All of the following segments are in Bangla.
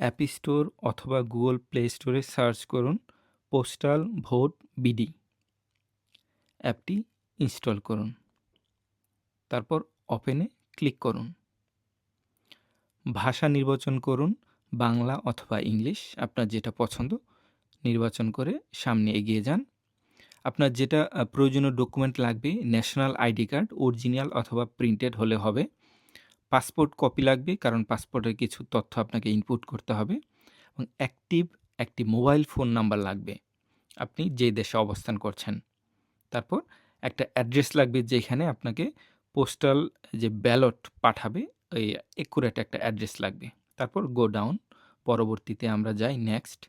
অ্যাপ স্টোর অথবা গুগল প্লে স্টোরে সার্চ করুন পোস্টাল ভোট বিডি। অ্যাপটি ইনস্টল করুন। তারপর ওপেনে ক্লিক করুন। ভাষা নির্বাচন করুন, বাংলা অথবা ইংলিশ, আপনার যেটা পছন্দ। নির্বাচন করে সামনে এগিয়ে যান। আপনার যেটা প্রয়োজনীয় ডকুমেন্ট লাগবে, ন্যাশনাল আইডি কার্ড, অরিজিনাল অথবা প্রিন্টেড হলে হবে। পাসপোর্ট কপি লাগবে, কারণ পাসপোর্টের কিছু তথ্য আপনাকে ইনপুট করতে হবে। এবং অ্যাক্টিভ একটি মোবাইল ফোন নাম্বার লাগবে, আপনি যে দেশে অবস্থান করছেন। তারপর একটা অ্যাড্রেস লাগবে যেখানে আপনাকে পোস্টাল যে ব্যালট পাঠাবে, ওই একুরেট একটা অ্যাড্রেস লাগবে। তারপর গো ডাউন পরবর্তীতে আমরা যাই নেক্সট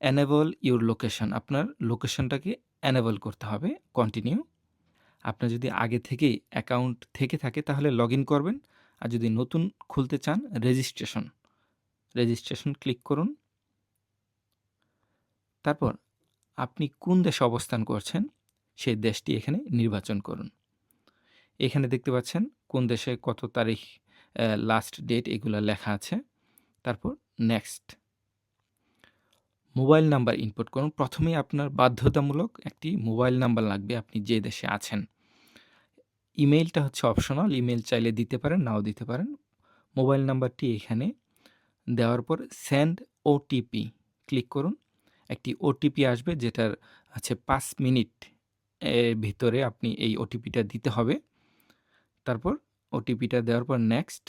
অ্যানেবল ইউর লোকেশন আপনার লোকেশনটাকে অ্যানেবল করতে হবে কন্টিনিউ আপনার যদি আগে থেকেই অ্যাকাউন্ট থেকে থাকে তাহলে লগ ইন করবেন। আর যদি নতুন খুলতে চান, রেজিস্ট্রেশন। রেজিস্ট্রেশন ক্লিক করুন। তারপর আপনি কোন দেশে অবস্থান করছেন, সেই দেশটি এখানে নির্বাচন করুন। এখানে দেখতে পাচ্ছেন কোন দেশে কত তারিখ লাস্ট ডেট এগুলো লেখা আছে। তারপর নেক্সট মোবাইল নাম্বার ইনপুট করুন। প্রথমেই আপনার বাধ্যতামূলক একটি মোবাইল নাম্বার লাগবে। আপনি যে দেশে আছেন। ইমেইলটা হচ্ছে অপশনাল ইমেল চাইলে দিতে পারেন, নাও দিতে পারেন। মোবাইল নাম্বারটি এখানে দেওয়ার পর সেন্ড ওটিপি ক্লিক করুন। একটি ওটিপি আসবে যেটার আছে পাঁচ মিনিট এর ভিতরে আপনি এই ওটিপিটা দিতে হবে। তারপর ওটিপিটা দেওয়ার পর নেক্সট।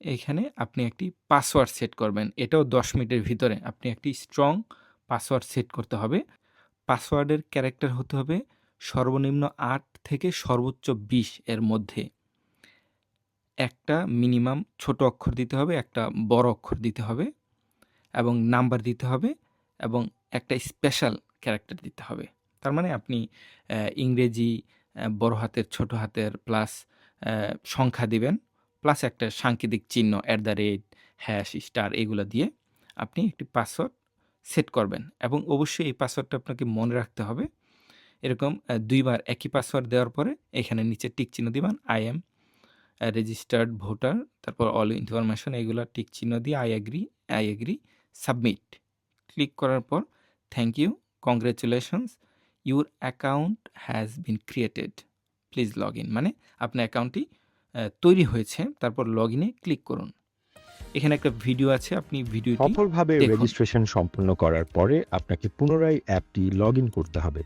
এখানে আপনি একটি পাসওয়ার্ড সেট করবেন। এটাও দশ মিনিটের ভিতরে। আপনি একটি স্ট্রং পাসওয়ার্ড সেট করতে হবে। পাসওয়ার্ডের ক্যারেক্টার হতে হবে সর্বনিম্ন আট থেকে সর্বোচ্চ বিশ এর মধ্যে। একটা মিনিমাম ছোট অক্ষর দিতে হবে, একটা বড় অক্ষর দিতে হবে এবং নাম্বার দিতে হবে এবং একটা স্পেশাল ক্যারেক্টার দিতে হবে। তার মানে আপনি ইংরেজি বড় হাতের, ছোট হাতের প্লাস সংখ্যা দিবেন প্লাস একটা সাংকেতিক চিহ্ন at the rate hash star এগুলো দিয়ে আপনি একটি পাসওয়ার্ড সেট করবেন এবং অবশ্যই এই পাসওয়ার্ডটা আপনাকে মনে রাখতে হবে এরকম দুইবার একই পাসওয়ার্ড দেওয়ার পরে এখানে নিচে টিক চিহ্ন দিবেন আই এম রেজিস্টার্ড ভোটার তারপর অল ইনফরমেশন এগুলো টিক চিহ্ন দিয়ে I agree I agree submit click করার পর thank you congratulations your account has been created please log in মানে আপনার অ্যাকাউন্টটি তৈরি হয়েছে তারপর লগ ইনে ক্লিক করুন। এখানে একটা ভিডিও আছে আপনি ভিডিওটি সফলভাবে রেজিস্ট্রেশন সম্পন্ন করার পরে আপনাকে পুনরায় অ্যাপটি লগ ইন করতে হবে।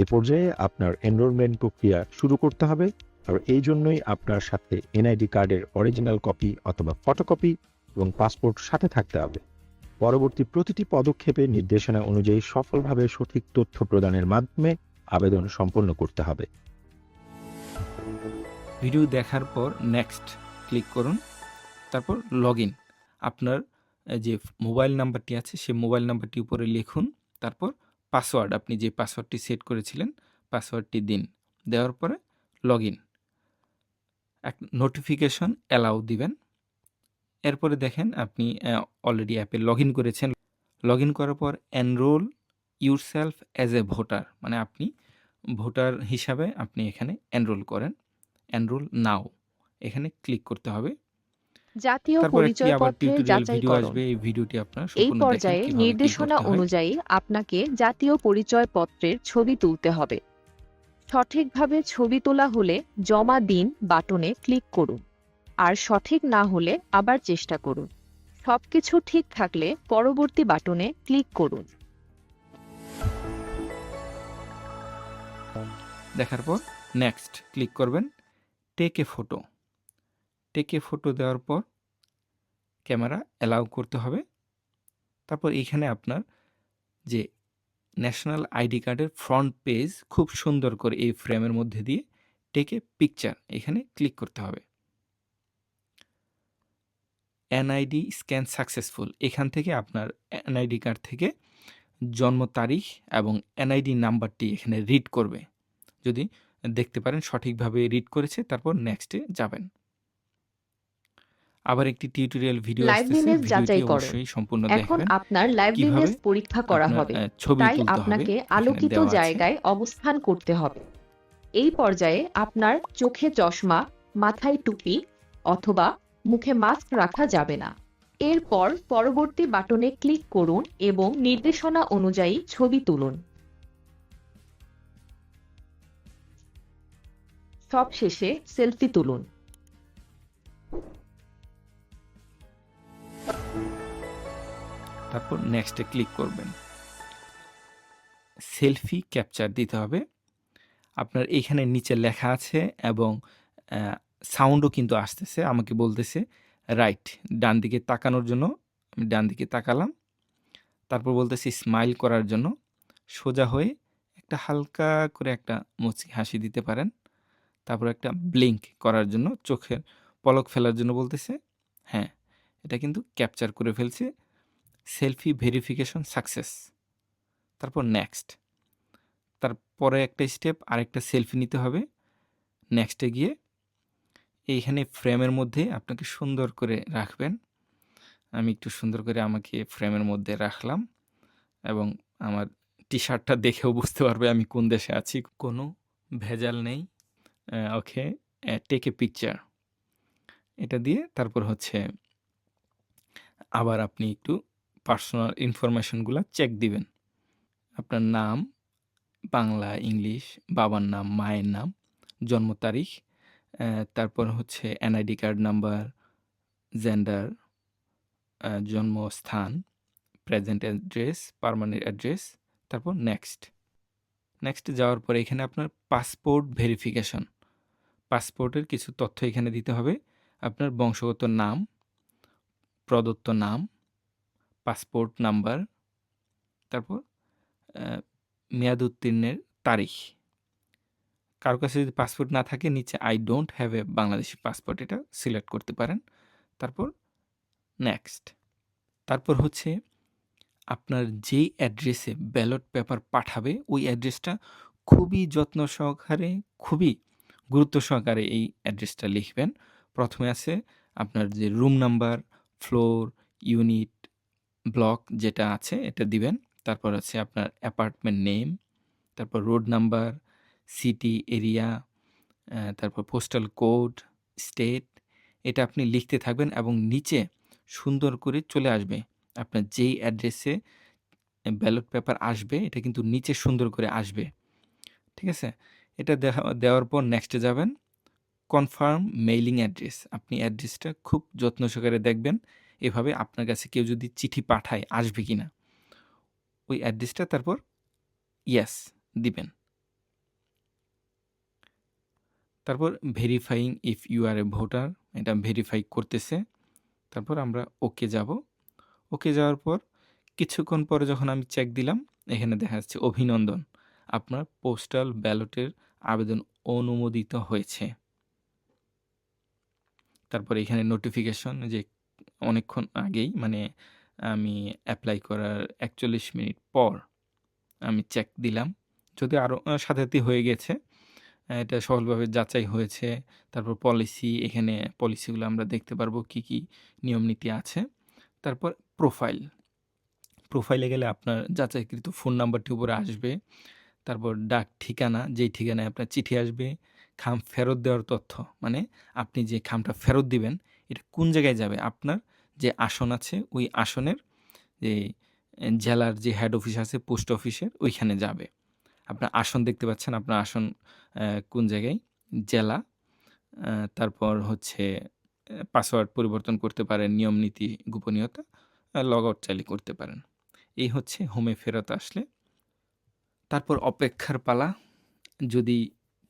এই পর্যায়ে আপনার এনরোলমেন্ট প্রক্রিয়া শুরু করতে হবে আর এই জন্যই আপনার সাথে এনআইডি কার্ডের অরিজিনাল কপি অথবা ফটোকপি এবং পাসপোর্ট সাথে থাকতে হবে। পরবর্তী প্রতিটি পদক্ষেপে নির্দেশনা অনুযায়ী সফলভাবে সঠিক তথ্য প্রদানের মাধ্যমে আবেদন সম্পন্ন করতে হবে। ভিডিও দেখার পর নেক্সট ক্লিক করুন, তারপর লগ আপনার যে মোবাইল নাম্বারটি আছে সেই মোবাইল নাম্বারটি উপরে লিখুন, তারপর পাসওয়ার্ড আপনি যে পাসওয়ার্ডটি সেট করেছিলেন পাসওয়ার্ডটি দিন। দেওয়ার পরে লগ ইন এক নোটিফিকেশন অ্যালাউ দিবেন। এরপরে দেখেন আপনি অলরেডি অ্যাপে লগ ইন করেছেন। লগ ইন করার পর enrol yourself as a voter মানে আপনি ভোটার হিসাবে আপনি এখানে এনরোল করেন। এনরোল নাও এখানে ক্লিক করতে হবে। জাতীয় পরিচয়পত্রের যাচাইকরণ। এই পর্যায়ে নির্দেশনা অনুযায়ী আপনাকে জাতীয় পরিচয়পত্রের ছবি তুলতে হবে। সঠিকভাবে ছবি তোলা হলে জমা দিন বাটনে ক্লিক করুন। আর সঠিক না হলে আবার চেষ্টা করুন। সবকিছু ঠিক থাকলে পরবর্তী বাটনে ক্লিক করুন। দেখার পর নেক্সট ক্লিক করবেন। Take a photo take photo দেওয়ার পর ক্যামেরা অ্যালাউ করতে হবে। তারপর এখানে আপনার যে ন্যাশনাল আইডি কার্ডের ফ্রন্ট পেজ খুব সুন্দর করে এই ফ্রেমের মধ্যে দিয়ে টেক পিকচার এখানে ক্লিক করতে হবে। এনআইডি স্ক্যান সাকসেসফুল এখান থেকে আপনার এনআইডি কার্ড থেকে জন্ম তারিখ এবং এনআইডি নাম্বারটি এখানে রিড করবে। যদি দেখতে পারেন সঠিকভাবে রিড করেছে, তারপর নেক্সটে যাবেন। আবার একটি টিউটোরিয়াল ভিডিও আসতেছে। ভিডিওটি যাচাই করো। অবশ্যই সম্পূর্ণ এখন দেখবেন। আপনার লাইভলিনেস কীভাবে পরীক্ষা করা আপনার, হবে। আহ, ছবি তাই তুলতে হবে। আপনাকে এখানে আলোকিত দেওয়া আছে। জায়গায় অবস্থান করতে হবে। এই পর্যায়ে আপনার চোখে চশমা মাথায় টুপি অথবা মুখে মাস্ক রাখা যাবে না। এরপর পরবর্তী বাটনে ক্লিক করুন এবং নির্দেশনা অনুযায়ী ছবি তুলুন। সবশেষে সেলফি তুলুন। তারপর নেক্সটে ক্লিক করবেন। সেলফি ক্যাপচার দিতে হবে। আপনার এইখানে নিচে লেখা আছে এবং সাউন্ডও কিন্তু আসতেছে, আমাকে বলতেছে রাইট ডান দিকে তাকানোর জন্য আমি ডান দিকে তাকালাম। তারপর বলতেছি স্মাইল করার জন্য সোজা হয়ে একটা হালকা করে একটা মুচকি হাসি দিতে পারেন। তারপর একটা ব্লিঙ্ক করার জন্য চোখের পলক ফেলার জন্য বলতেছে হ্যাঁ এটা কিন্তু ক্যাপচার করে ফেলছে। Selfie verification success. তারপর নেক্সট। তারপরে একটা স্টেপ, আরেকটা সেলফি নিতে হবে। নেক্সটে গিয়ে এইখানে ফ্রেমের মধ্যে আপনাকে সুন্দর করে রাখবেন। আমি একটু সুন্দর করে আমাকে ফ্রেমের মধ্যে রাখলাম এবং আমার টি শার্টটা দেখেও বুঝতে পারবে আমি কোন দেশে আছি। কোনো ভেজাল নেই। ওকে টেক এ পিকচার এটা দিয়ে তারপর হচ্ছে আবার আপনি একটু পার্সোনাল ইনফরমেশনগুলো চেক দিবেন। আপনার নাম, বাংলা, ইংলিশ, বাবার নাম, মায়ের নাম, জন্ম তারিখ তারপর হচ্ছে এনআইডি কার্ড নাম্বার জেন্ডার জন্মস্থান প্রেজেন্ট অ্যাড্রেস পার্মানেন্ট অ্যাড্রেস তারপর নেক্সট নেক্সট যাওয়ার পরে এখানে আপনার পাসপোর্ট ভেরিফিকেশন পাসপোর্টের কিছু তথ্য এখানে দিতে হবে। আপনার বংশগত নাম, প্রদত্ত নাম পাসপোর্ট নাম্বার, তারপর মেয়াদ উত্তীর্ণের তারিখ। কারও কাছে যদি পাসপোর্ট না থাকে, নিচে I don't have a Bangladeshi passport এটা সিলেক্ট করতে পারেন। তারপর নেক্সট তারপর হচ্ছে, আপনার যেই অ্যাড্রেসে ব্যালট পেপার পাঠাবে, ওই অ্যাড্রেসটা খুবই যত্ন সহকারে, খুবই গুরুত্ব সহকারে এই অ্যাড্রেসটা লিখবেন। প্রথমে আছে আপনার যে room number floor unit block যেটা আছে, এটা দিবেন। তারপর আছে আপনার অ্যাপার্টমেন্ট নেম, তারপর রোড নাম্বার, সিটি এরিয়া তারপর পোস্টাল কোড, স্টেট, এটা আপনি লিখতে থাকবেন এবং নিচে সুন্দর করে চলে আসবে। আপনার যেই অ্যাড্রেসে ব্যালট পেপার আসবে, এটা কিন্তু নিচে সুন্দর করে আসবে। ঠিক আছে? এটা দেওয়ার পর নেক্সটে যাবেন। কনফার্ম মেইলিং অ্যাড্রেস আপনি অ্যাড্রেসটা খুব যত্ন সহকারে দেখবেন। এভাবে আপনার কাছে কেউ যদি চিঠি পাঠায়, আসবে কি না ওই অ্যাড্রেসটা তারপর ইয়াস দিবেন। তারপর verifying if you are a voter এটা ভেরিফাই করতেছে। তারপর আমরা ওকে যাব। ওকে যাওয়ার পর কিছুক্ষণ পরে যখন আমি চেক দিলাম, এখানে দেখা যাচ্ছে অভিনন্দন। আপনার পোস্টাল ব্যালটের আবেদন অনুমোদিত হয়েছে। তারপর এখানে নোটিফিকেশন যে অনেকক্ষণ আগেই মানে আমি অ্যাপ্লাই করার একচল্লিশ মিনিট পর আমি চেক দিলাম। যদি আরও সাথে হয়ে গেছে। এটা সফলভাবে যাচাই হয়েছে। তারপর পলিসি এখানে পলিসিগুলো আমরা দেখতে পারব কি কি নিয়ম নীতি আছে। তারপর প্রোফাইল প্রোফাইলে গেলে আপনার যাচাইকৃত ফোন নাম্বারটি উপরে আসবে। তারপর ডাক ঠিকানা, যেই ঠিকানায় আপনার চিঠি আসবে, খাম ফেরত দেওয়ার তথ্য। মানে আপনি যে খামটা ফেরত দিবেন, এটা কোন জায়গায় যাবে? আপনার যে আসন আছে, ওই আসনের যে জেলার যে হেড অফিস আছে পোস্ট অফিসের ওইখানে যাবে। আপনার আসন দেখতে পাচ্ছেন, আপনার আসন কোন জায়গায়? জেলা তারপর হচ্ছে পাসওয়ার্ড পরিবর্তন করতে পারেন, নিয়ম নীতি গোপনীয়তা লগ আউট চাইলে করতে পারেন। এই হচ্ছে হোমে ফেরত আসলে। তারপর অপেক্ষার পালা, যদি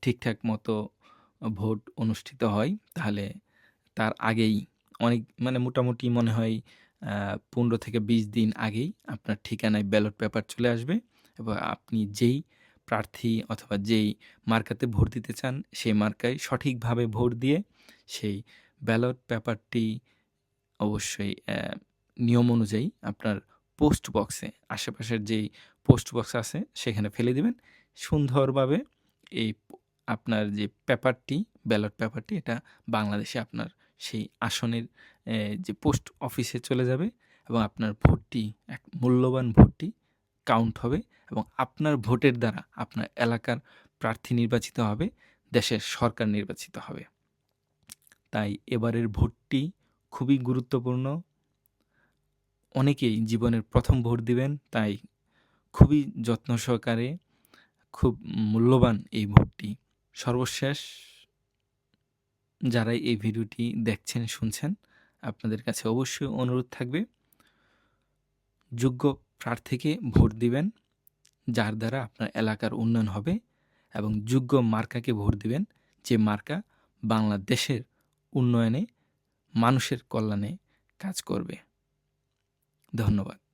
ঠিকঠাক মতো ভোট অনুষ্ঠিত হয়, তাহলে তার আগেই অনেক মানে মোটামুটি মনে হয় পনেরো থেকে বিশ দিন আগেই আপনার ঠিকানায় ব্যালট পেপার চলে আসবে এবং আপনি যেই প্রার্থী অথবা যেই মার্কাতে ভোট দিতে চান, সেই মার্কায় সঠিকভাবে ভোট দিয়ে সেই ব্যালট পেপারটি অবশ্যই নিয়ম অনুযায়ী আপনার পোস্ট বক্সে, আশেপাশের যেই পোস্ট বক্স আছে সেখানে ফেলে দিবেন। সুন্দরভাবে এই আপনার যে পেপারটি, ব্যালট পেপারটি, এটা বাংলাদেশে আপনার সেই আসনের যে পোস্ট অফিসে চলে যাবে এবং আপনার ভোটটি, এক মূল্যবান ভোটটি কাউন্ট হবে এবং আপনার ভোটের দ্বারা আপনার এলাকার প্রার্থী নির্বাচিত হবে, দেশের সরকার নির্বাচিত হবে। তাই এবারের ভোটটি খুবই গুরুত্বপূর্ণ। অনেকেই জীবনের প্রথম ভোট দিবেন, তাই খুবই যত্ন সহকারে, খুব মূল্যবান এই ভোটটি। সর্বশেষ যারাই এই ভিডিওটি দেখছেন, শুনছেন, আপনাদের কাছে অবশ্যই অনুরোধ থাকবে, যোগ্য প্রার্থীকে ভোট দিবেন, যার দ্বারা আপনার এলাকার উন্নয়ন হবে এবং যোগ্য মার্কাকে ভোট দিবেন। যে মার্কা বাংলাদেশের উন্নয়নে, মানুষের কল্যাণে কাজ করবে। ধন্যবাদ।